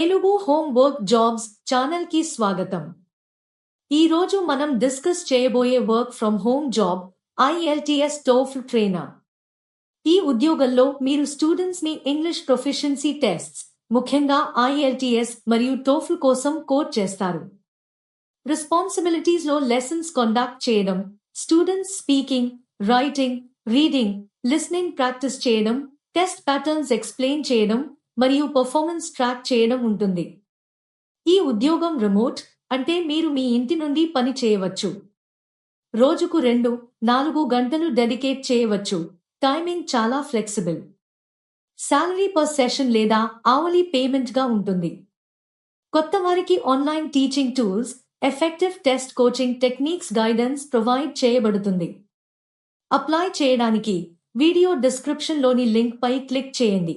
Telugu home work jobs ఛానల్కి స్వాగతం. ఈ రోజు మనం డిస్కస్ చేయబోయే work from home job IELTS TOEFL trainer. ఈ ఉద్యోగంలో మీరు స్టూడెంట్స్ని ఇంగ్లీష్ ప్రొఫిషియన్సీ టెస్ట్స్ ముఖ్యంగా ఐఎల్టిఎస్ మరియు టోఫ్ల్ కోసం కోట్ చేస్తారు. రెస్పాన్సిబిలిటీస్లో లెసన్స్ కండక్ట్ చేయడం students speaking writing reading listening practice చేయడం టెస్ట్ ప్యాటర్న్స్ ఎక్స్ప్లెయిన్ చేయడం మరియు పర్ఫార్మెన్స్ ట్రాక్ చేయడం ఉంటుంది. ఈ ఉద్యోగం రిమోట్ అంటే మీరు మీ ఇంటి నుండి పని చేయవచ్చు. రోజుకు రెండు నాలుగు గంటలు డెడికేట్ చేయవచ్చు. టైమింగ్ చాలా ఫ్లెక్సిబుల్ శాలరీ పర్ సెషన్ లేదా ఆవలి పేమెంట్గా ఉంటుంది. కొత్త వారికి online teaching tools effective test coaching techniques guidance provide చేయబడుతుంది. అప్లై చేయడానికి వీడియో డిస్క్రిప్షన్లోని లింక్పై క్లిక్ చేయండి.